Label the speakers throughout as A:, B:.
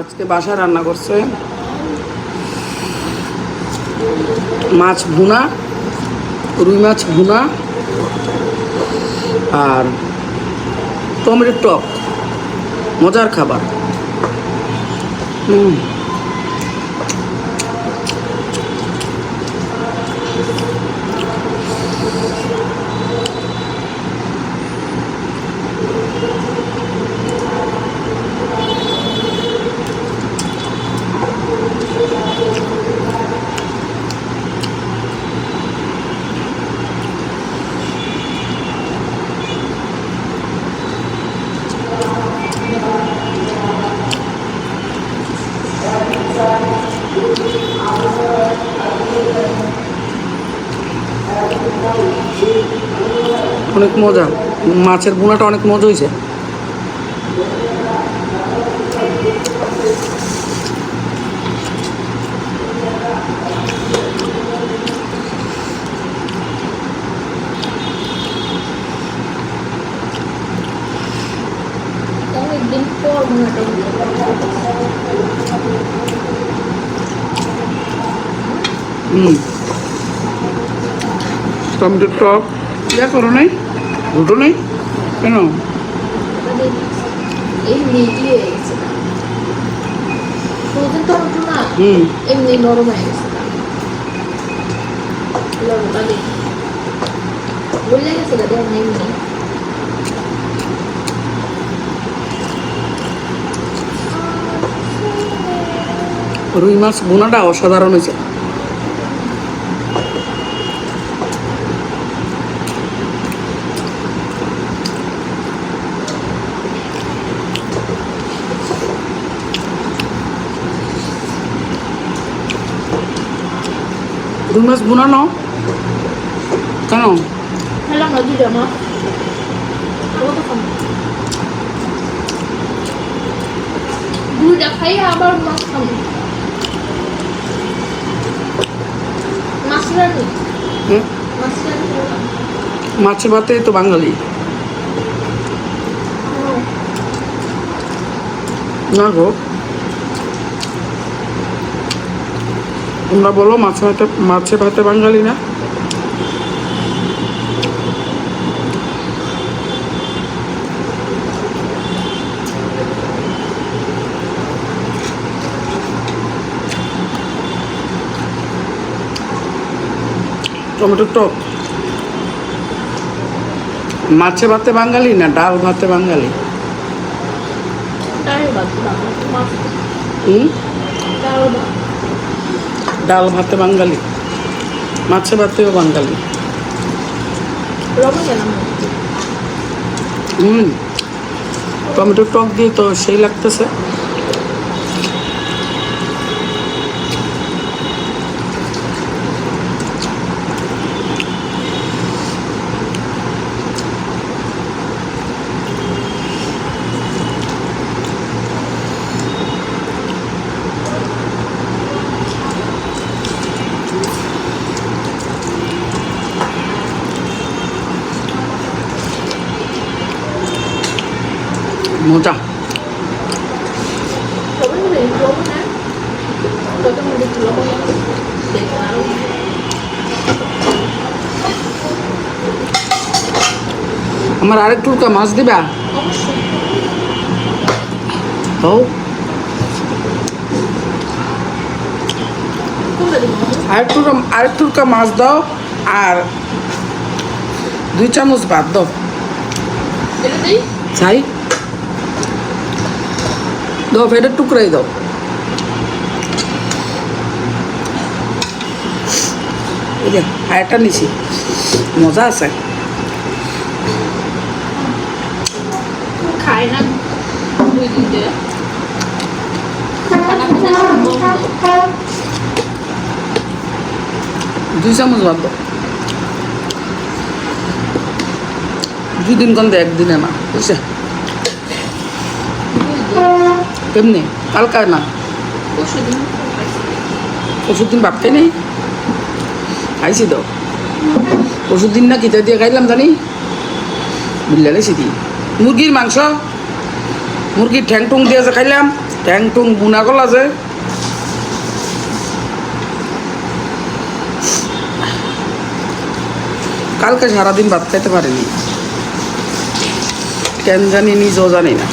A: আজকে বাসায় রান্না করছে। মাছ ভুনা রুই মাছ ভুনা আর টমেটোর টক। মজার খাবার। অনেক মজা। মাছের বোনাটা অনেক মজা হয়েছে। হুম। টক। ইয়া করো নাই? দুটো নেই? কেন?
B: আমাদের এমনি ইয়ে হয়ে গেছে ফ্রোজেন টমেটো না
A: হুম
B: এমনি নরম হয়ে গেছে লবণটা দেখি বললে গেছে গা দেখেন এমনি
A: রুই মাছ বোনাটা অসাধারণ হয়েছে রুই মাস বোনা নাও। কেন?
B: খাই আবার মাছ মাছে
A: ভাতে তো বাঙালি। না গো। তোমরা বলো মাছে ভাতে মাছে ভাতে বাঙালি না? টমেটো টক। মাছে ভাতে বাঙালি না ডাল ভাতে বাঙালি? হুম?
B: ডাল ভাত
A: বাঙালি মাছে ভাতেও বাঙালি। হুম টমেটো টক দিয়ে তো সেই লাগতেছে। মজা
B: লবণ নেই লবণ নেই কত মধ্যে লবণ দেখলাম
A: আমার আরেক টুকরা মাছ দিবা
B: অবশ্যই
A: হও
B: কোনটা দিব
A: আরেক টুকরা আরেক টুকরা মাছ দাও আর দুই চামচ ভাত দাও
B: এটা দিই
A: চাই দাও ফেটের টুকরাই দাও। আরেকটা নিছি। মজা আছে।
B: খাই না দুই
A: চামচ ভাত দাও। দুই দিন কন্দে একদিনে না বুঝছে? এমনি কালকায় না।
B: ওষুধ
A: দিন ভাত খাই নেই। খাইছি তো। ওষুধ দিন না কিতা দিয়ে খাইলাম জানি? বিল্লালে সিটি মুরগির মাংস। মুরগির ঠ্যাং টুং দিয়ে যে খাইলাম ট্যাং টুং বুনা গলা যে কালকে সারাদিন ভাত খাইতে পারিনি। কেন জানি নিজেও জানি না কোনো খিদাই আসছিল না ঝাল
B: এই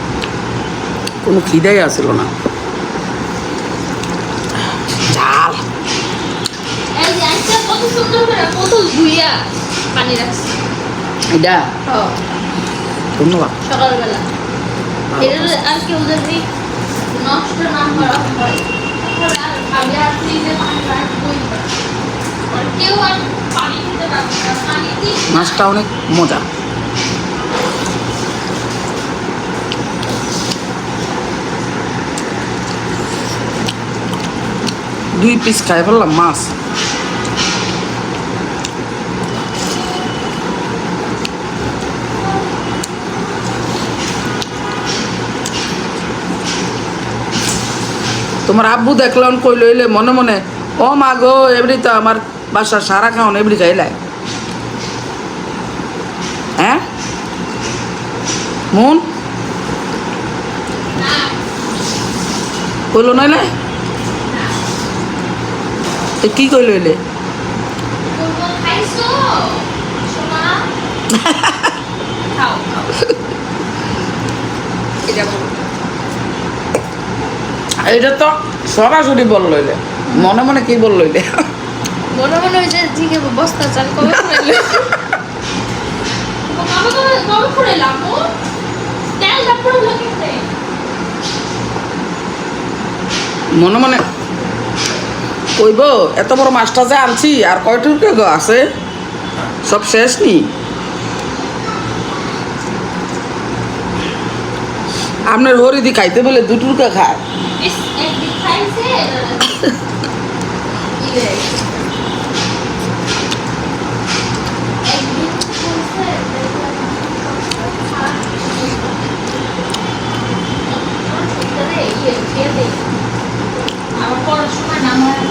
B: যে আজকে কত সুন্দর কত ধুইয়া পানি রাখছি।
A: এটা?
B: হ্যাঁ।
A: ধন্যবাদ।
B: সকালবেলা। আর কেউ যদি নষ্ট না করা হয় আমি আর ফ্রিজে পানি রাখবই কেউ আর পানি খেতে পারবে না পানি দিয়ে
A: মাছটা অনেক মজা। দুই পিস খাই ফেললাম, মাছ। তোমার আব্বু দেখলাম কই লইলে মনে মনে, ও মা গো, এমনি তো আমার বাসার সারা খাওয়ান এমনি খাইলাই হ্যাঁ? মন? কইলো নইলে? তো কি কই লইলে
B: এটা
A: তো সরাসরি বল লইলে মনে মনে কি বল লইলে
B: মনে মনে ওই যে জিগে বস্তা চাল কবে ফুরাইলে কবে কবে কবে ফুরাইলাম ও। তেলটা
A: মনে মনে কইব এত বড় মাছটা যে আনছি আর কয়টুকু গো আছে? সব শেষ নি? আপনার হরিদি খাইতে বলে দুটুকা খায়
B: ইস একদিন খাইছে ইয়ে একদিন খাইছে আমার পড়াশোনায় নাম হয়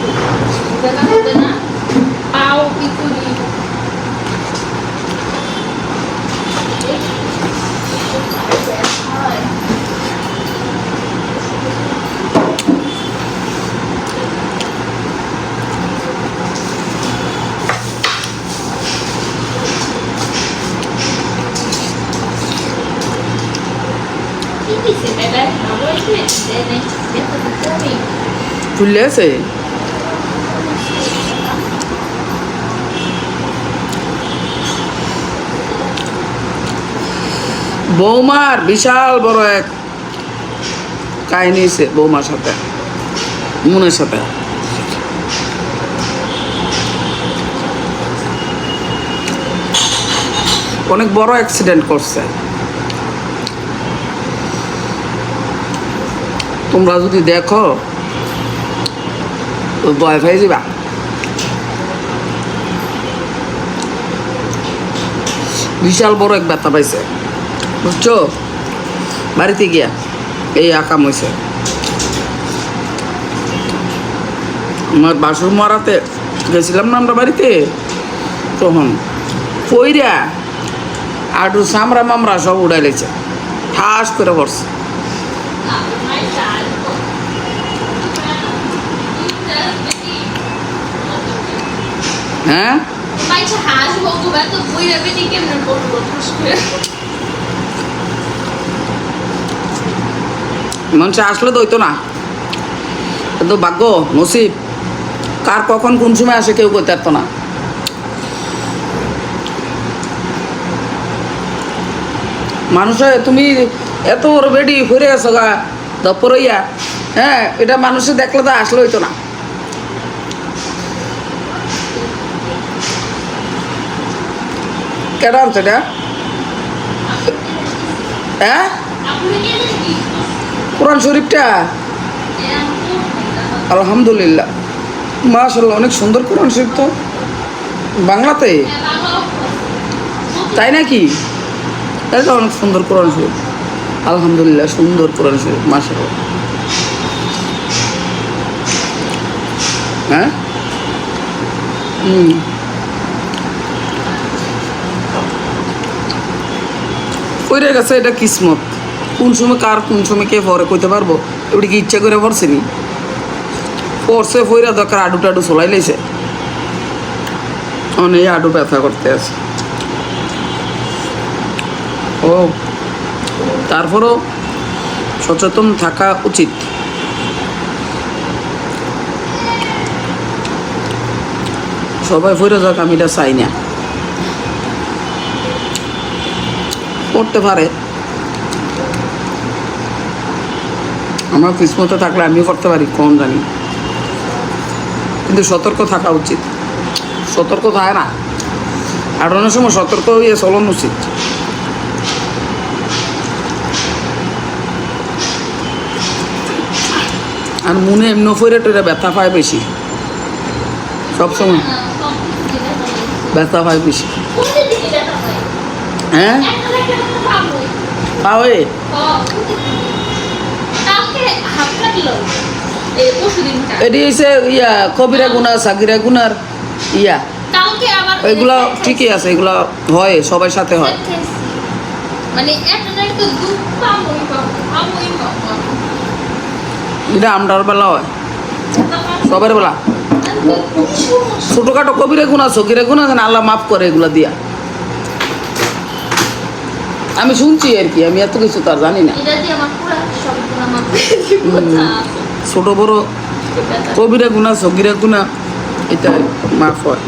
B: দেখা হতে না পাও পিকুলি হয় কি দিছে বেলা ভালো হয়েছে দেনে দেখো তো কমই
A: ফুললে আছে বৌমার বিশাল বড় এক কাহিনী হয়েছে বৌমার সাথে, মনের সাথে। অনেক বড় অ্যাক্সিডেন্ট করছে। তোমরা যদি দেখো ভয় পেয়ে যাবা। বিশাল বড় এক ব্যথা পাইছে। বুঝছ? বাড়িতে গিয়া এই আকাম হয়েছে আমার বাসুর মারাতে গেছিলাম না আমরা বাড়িতে? তখন পইরা আটু সামরা মামরা সব উড়াই লেছে ঠাস করে পড়ছে। হ্যাঁ? মানুষ আসলে তো হইতো না। তো ভাগ্য, নসিব। কার কখন কোন সময় আসে কেউ করতে পারতো না। মানুষে, তুমি এত বেডি ঘুরে আছো গা দপরইয়া হ্যাঁ এটা মানুষে দেখলে তো আসলে হইতো না। কেন আনছো এটা হ্যাঁ? কোরআন শরীফটা? আলহামদুলিল্লাহ। মাশাল্লাহ অনেক সুন্দর কোরআন শরীফ তো। বাংলাতে? তাই নাকি? তাই তো অনেক সুন্দর কোরআন শরীফ। আলহামদুলিল্লাহ, সুন্দর কোরআন শরীফ মাশাল্লাহ হ্যাঁ? হুম। কইরে গেছে এটা কিসমত। কোন সময় কার কোন সময় কে পরে কইতে পারব? ওটা কি ইচ্ছা করে পড়ছে নি পড়ছে ফইরা দরকার আডু টাডু চলাই লাইছে। অনেক আডু ব্যথা করতে আছে। ও, তারপরও সচেতন থাকা উচিত। সবাই ফিরে যাক, আমি এটা চাই না। করতে পারে। আমার কিসমতে থাকলে আমিও করতে পারি কম জানি। কিন্তু সতর্ক থাকা উচিত। সতর্ক থাকে না। আর অনেক সময় সতর্ক হয়ে চলন উচিত। আর মনে এমনি ফইরে টইরে ব্যথা পায় বেশি। সবসময়
B: হয়।
A: ব্যথা পায় বেশি।
B: হয়?
A: হ্যাঁ
B: একটা না একটা তো পাবোই।
A: পাওয়ে। এটি হচ্ছে ইয়া কবিরা গুনা সাকিরা গুনার ইয়া। এগুলো ঠিকই আছে এগুলো হয় সবার সাথে হয়।
B: মানে
A: এটা আমরার বেলা হয়। সবার বেলা। ছোটোখাটো কবিরা গুণা সকিরা গুণা আল্লাহ মাফ করে এগুলো দিয়া। আমি শুনছি আর কি আমি এত কিছু তার জানি না। ছোট বড় কবিরা গুণা সকিরা গুণা এটা মাফ হয়।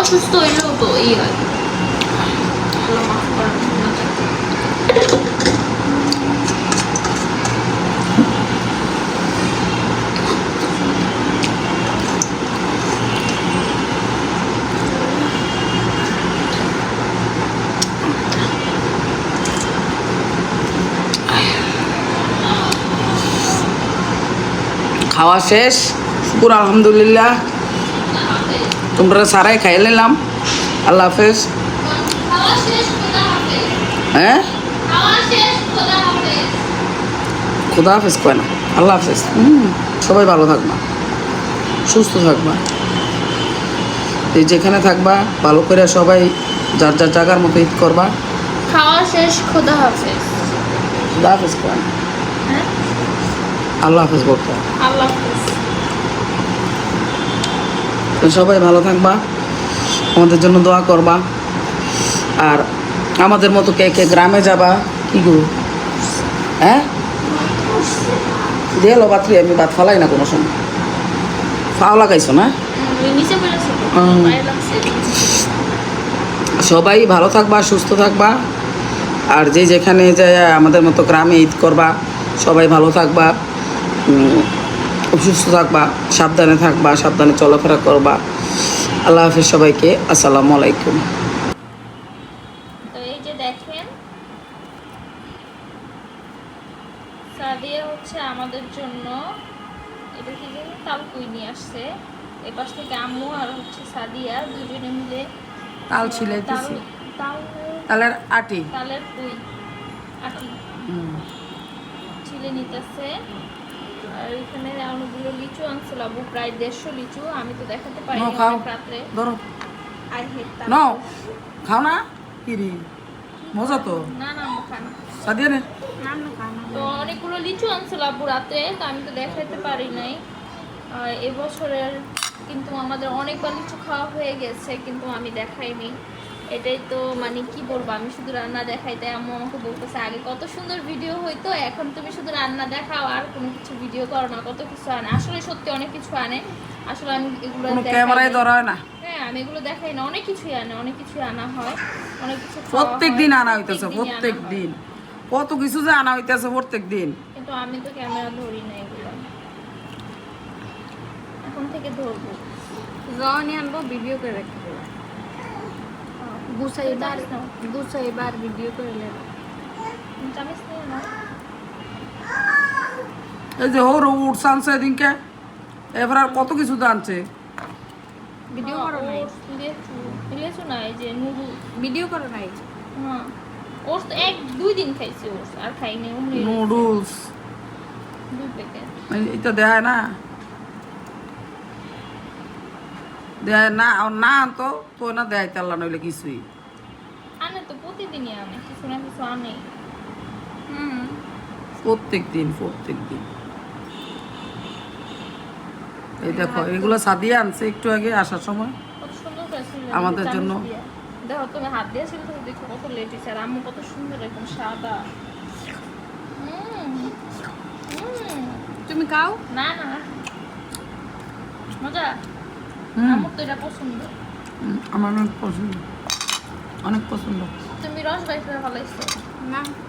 B: অসুস্থ হইলেও তো এই হয়।
A: খাওয়া শেষ। শুকুর আলহামদুলিল্লাহ। তোমরা সারাই খাই নিলাম। আল্লাহ হাফেজ। হ্যাঁ?
B: খুদা হাফেজ
A: কয় না? আল্লাহ হাফেজ। হুম সবাই ভালো থাকবা। সুস্থ থাকবা। এই যেখানে থাকবা ভালো করে সবাই যার যার জায়গার মতো ঈদ করবা।
B: খাওয়া শেষ খোদা হাফেজ।
A: খুদা হাফেজ কয় না? আল্লাহ হাফেজ বলতে
B: আল্লাহ হাফেজ।
A: সবাই ভালো থাকবা আমাদের জন্য দোয়া করবা। আর আমাদের মতো কে কে গ্রামে যাবা কি গো? হ্যাঁ? দিয়ে বাতরি আমি ভাত ফালাই না কোনো সময়। ফাও লাগাইছো না? সবাই ভালো থাকবা সুস্থ থাকবা। আর যে যেখানে যায় আমাদের মতো গ্রামে ঈদ করবা। সবাই ভালো থাকবা। সুস্থ থাকবা সাবধানে থাকবা সাবধানে চলাফেরা করবা। আল্লাহ হাফিজ সবাইকে আসসালামু আলাইকুম।
B: তো এই যে দেখেন সাদিয়া হচ্ছে আমাদের জন্য এটা কি জানি তালকুই নিয়ে আসছে। এপাশ থেকে আম্মু আর হচ্ছে সাদিয়া দুজনে মিলে
A: তাল
B: তাল
A: তালের আটি।
B: তালের কুই আটি। ছিলে নিতেছে। আর এখানে অনেকগুলো লিচু আনছিল আবু প্রায় দেড়শো লিচু। আমি তো দেখাতে পারি
A: নাও,
B: রাত্রে।
A: ধরো।
B: আই হেট
A: নাও খাও না? কিরি মজা তো।
B: না না আম্মু
A: সাদিয়া নে।
B: তো অনেকগুলো লিচু আনছিল রাতে তো আমি তো দেখাতে পারি নাই। এবছরের কিন্তু আমাদের অনেকবার লিচু খাওয়া হয়ে গেছে কিন্তু আমি দেখাইনি। এটাই তো মানে কি বলব আমি শুধু রান্না দেখাই তাই আম্মু আমাকে বলতেছে আগে কত সুন্দর ভিডিও হইতো এখন তুমি শুধু রান্না দেখাও আর কোনো কিছু ভিডিও করো না কত কিছু আনে। আসলে সত্যি অনেক কিছু আনে আসলে আমি এগুলো
A: ক্যামেরায়। ধরা না।
B: হ্যাঁ আমি এগুলো দেখাই না অনেক কিছুই আনে অনেক কিছুই আনা হয় অনেক কিছু
A: প্রত্যেক দিন আনা হইতেছে প্রত্যেক দিন। কত কিছু যে আনা হইতেছে প্রত্যেক দিন।
B: কিন্তু আমি তো ক্যামেরা ধরি না এগুলো। এখন থেকে ধরবো।
C: রনি আনব ভিডিও করে রাখতে
B: নাও।
C: গুছাইবার ভিডিও করে নেব
B: চামিচ নিয়ে নাও।
A: এই যে ওর উঠছে আনছে এদিনকে এবার আর কত কিছু আনছে।
C: ভিডিও করো নাই।
B: এই যে নুডু
C: ভিডিও করো নাই।
B: হ্যাঁ। ওটস এক দুই দিন খাইছি ওটস আর খাইনি
A: নুডলস
B: দুই প্যাকেট।
A: এটা দেয় না। দেয় না আর না আনতো তো না দেয় তাল্লা নইলে কিছুই।
B: প্রতিদিনই আনে কিছু না কিছু আনে
C: হুম
A: প্রত্যেক দিন প্রত্যেক দিন এই দেখো এগুলো সাদিয়ে আনছে একটু আগে আসার সময়।
B: কত সুন্দর করে
A: আমাদের জন্য।
B: দেখো তুমি হাত দিয়ে ছিল তুমি দেখো কত লেট হয়েছে আর আম্মু কত সুন্দর সাদা।
C: তুমি খাও?
B: না না। মজা? আমার তো এটা পছন্দ।
A: আমার অনেক পছন্দ। অনেক পছন্দ।
B: তুমি রস বাইসে ভালো
C: না।